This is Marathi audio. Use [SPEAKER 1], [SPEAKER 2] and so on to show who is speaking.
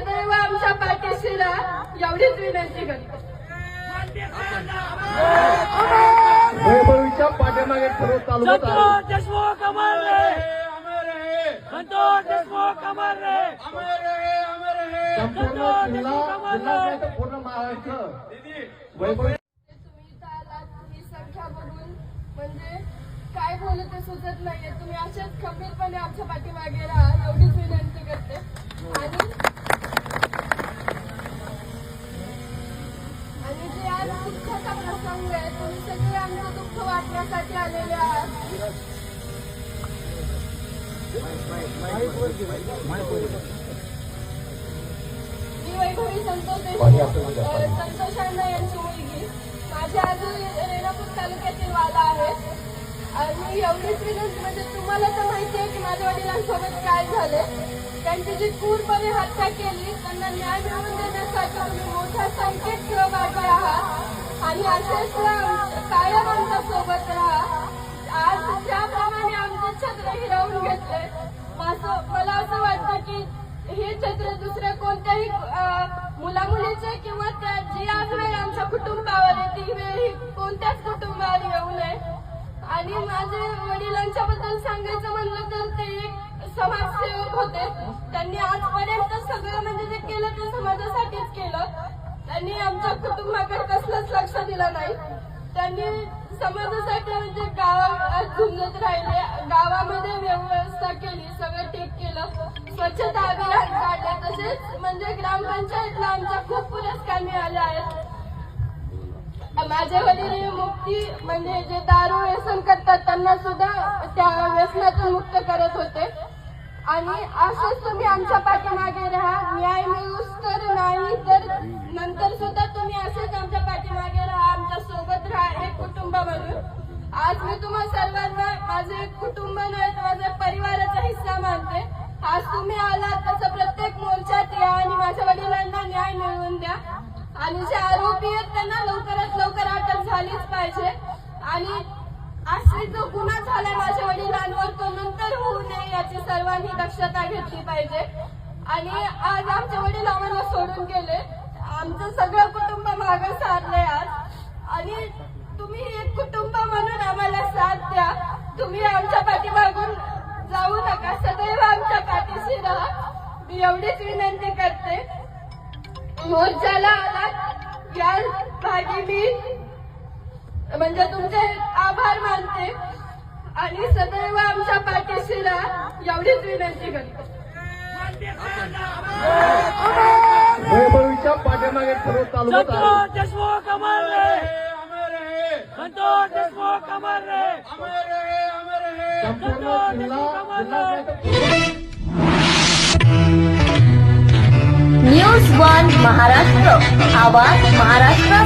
[SPEAKER 1] सदैव आमच्या पाठीशी राहा एवढीच विनंती करतो.
[SPEAKER 2] वैभवीच्या पाठीमागे सर्व तालुक्यात आहे.
[SPEAKER 3] संतोष देशमुख अमर रे. संतोष देशमुख अमर रे.
[SPEAKER 2] संपूर्ण जिल्हा जिल्हा नाही तर पूर्ण महाराष्ट्र. वैभवी
[SPEAKER 1] तुम्ही इथं आलात ही संख्या बघून. म्हणजे काय बोलू ते सुचत नाहीये. तुम्ही असेच खंबीरपणे आमच्या पाठीमागे राहा एवढीच विनंती करते आणि आणि जे आज प्रसंग आहे तुम्ही सगळे आमचं दुःख वाटण्यासाठी आलेले आहात. मी वैभवी संतोष देशमुख अ, संतोष अण्णा यांची मुलगी. माझ्या आजोळी रेणापूर तालुक्यातील वाला आहे. आणि एवढीच विनंती म्हणजे तुम्हाला तर माहिती आहे की माझ्या वडिलांसोबत काय झाले त्यांची जी क्रूरपणे हत्या केली त्यांना न्याय मिळवून देण्यासाठी मोठ्या संख्येत सहभागी आहात. आणि असेच कायम आमच्यासोबत राहा. आज ज्याप्रमाणे आमचे छत्र हिरावून घेतले माझं मला असं वाटतं की हे छत्र दुसऱ्या कोणत्याही मुला मुलीचे किंवा त्या जी आज वेळ आमच्या कुटुंबावर आहे ती वेळ ही कोणत्याच कुटुंबावर येऊ नये. आणि माझे वडिलांच्या बद्दल सांगायचं म्हणलं तर ते एक समाजसेवक होते. त्यांनी आजपर्यंत सगळं म्हणजे जे केलं ते समाजासाठीच केलं. त्यांनी आमच्या कुटुंबाकरता कसलंच लक्ष दिलं नाही. त्यांनी समाजासाठी म्हणजे गावात झुंजत राहिले. गावामध्ये व्यवस्था केली सगळं ठीक केलं. स्वच्छता अभियान काढले. तसेच म्हणजे ग्रामपंचायतला आमच्या खूप पुरस्कार मिळाले आहेत माझे वडील मुक्ती म्हणजे जे दारू व्यसन करतात त्यांना सुद्धा त्या व्यसनातून मुक्त करत होते. आणि असंच तुम्ही आमच्या पाठीमागे राहा. न्याय मिळूस तर नाही तर नंतर सुद्धा तुम्ही असेच आमच्या पाठीमागे राहा आमच्यासोबत राहा एक कुटुंब म्हणून आज मी तुम्हा सर्वांना माझे कुटुंब नव्हे तर माझ्या परिवाराचा हिस्सा मानते. आज तुम्ही आलात तसं प्रत्येक मोर्चात या आणि माझ्या वडिलांना न्याय मिळवून द्या. आणि जे आरोपी आहेत त्यांना लवकरात लवकर अटक झालीच पाहिजे. आणि असे जो गुन्हा झालाय माझ्या वडिलांवर तो नंतर होऊ नये याची सर्वांनी दक्षता घेतली पाहिजे. आणि आज आमचे वडील आम्हाला सोडून गेले. आमचं सगळं कुटुंब मागे सारलंय आज. आणि तुम्ही साथ द्या तुम्ही आमच्या पाठीमागून जाऊ नका. सदैव आमच्या पाठीशी राहा. मी एवढीच विनंती करते. मोर्चाला आलात या भागी मी म्हणजे तुमचे आभार मानते. आणि सदैव आमच्या पाठीशी राहा. एवढीच विनंती करते.
[SPEAKER 2] वैभवीच्या पाठीमागे सर्व आहे.
[SPEAKER 3] संतोष देशमुख अमर रे संतोष देशमुख अमर रे
[SPEAKER 2] संपूर्ण
[SPEAKER 4] न्यूज वन महाराष्ट्र आवाज महाराष्ट्र.